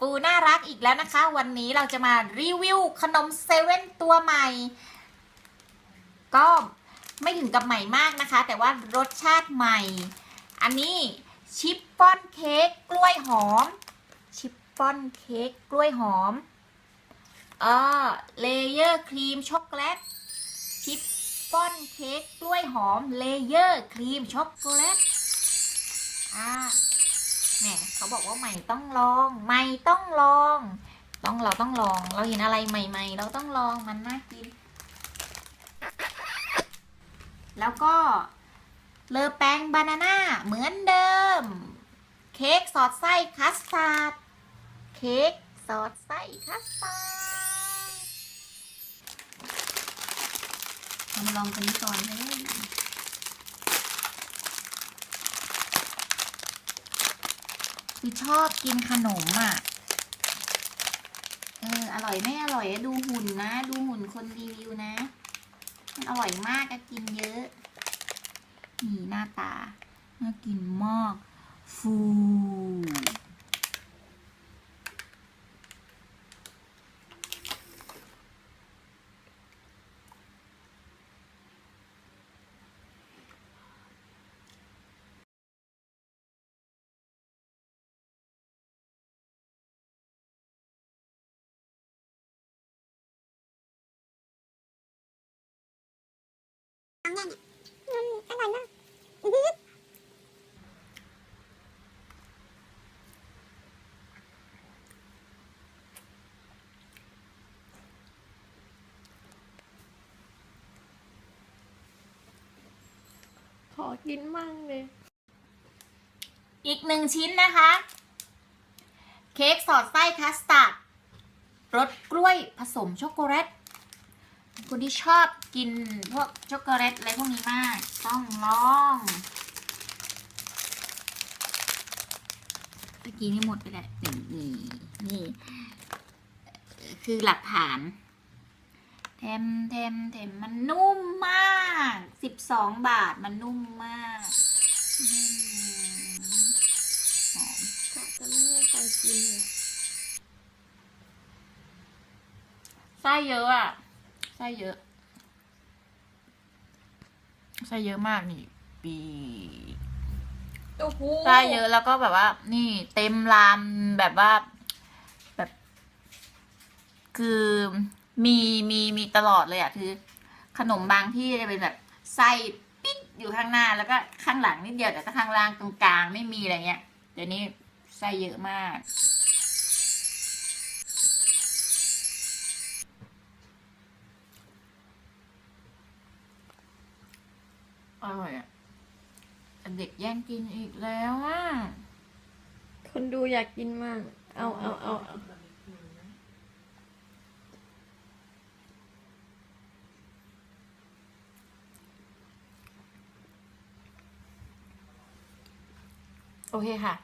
ปูน่ารักอีกแล้วนะคะ วันนี้เราจะมารีวิวขนมเซเว่นตัวใหม่ ก็ไม่ถึงกับใหม่มากนะคะ แต่ว่ารสชาติใหม่ อันนี้ชิปปอนเค้กกล้วยหอม ชิปปอนเค้กกล้วยหอมเออเลเยอร์ครีมช็อกโกแลตชิปปอนเค้กกล้วยหอมเลเยอร์ครีมช็อกโกแลตอ่า แหมเขาบอกว่าใหม่ต้องลอง ใหม่ต้องลอง ต้องเราต้องลอง เราเห็นอะไรใหม่ ๆ เราต้องลองมันน่ากิน แล้วก็เลอแป้งบานาน่าเหมือนเดิม เค้กสอดไส้คัสตาร์ดเค้กสอดไส้คัสตาร์ดมาลองกันนี้ก่อนเลย คือชอบกินขนมอะ เออ อร่อยไม่อร่อยดูหุ่นนะ ดูหุ่นคนรีวิวนะ มันอร่อยมากอะกินเยอะ นี่หน้าตา น่ากินมาก ฟู อร่อยมากอื้อหือขอกินมั่งเลย อีกหนึ่งชิ้นนะคะ เค้กสอดไส้คัสตาร์ดรสกล้วยผสมช็อกโกแลต คนที่ชอบกินพวกช็อกโกแลตอะไรพวกนี้มาก ต้องลองเมื่อกี้นี่หมดไปแล้วนี่นี่นี่คือหลักฐานเทมเทมเทมมันนุ่มมากสิบสองบาทมันนุ่มมากอืมหอมกะจะไม่ให้ใครกินไส้เยอะอะ ไส้เยอะ ไส้เยอะมากนี่ ปีโอ้โหไส้เยอะแล้วก็แบบว่า นี่เต็มลามแบบว่า แบบ คือมีมีมีตลอดเลยอะคือ ขนมบางที่จะเป็นแบบไส้ปิ๊ดอยู่ข้างหน้าแล้วก็ข้างหลังนิดเดียวแต่ถ้าข้างล่างตรงกลางไม่มีอะไรเงี้ยเดี๋ยวนี้ไส้เยอะมาก อร่อยอะแต่เด็กแย่งกินอีกแล้วอะคนดูอยากกินมั่งเอาเอาเอาเอาโอเคค่ะ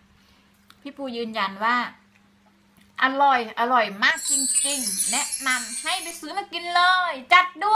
พี่ปูยืนยันว่า อร่อย อร่อยมากจริงๆ แนะนำให้ไปซื้อมากินเลย จัดด้วย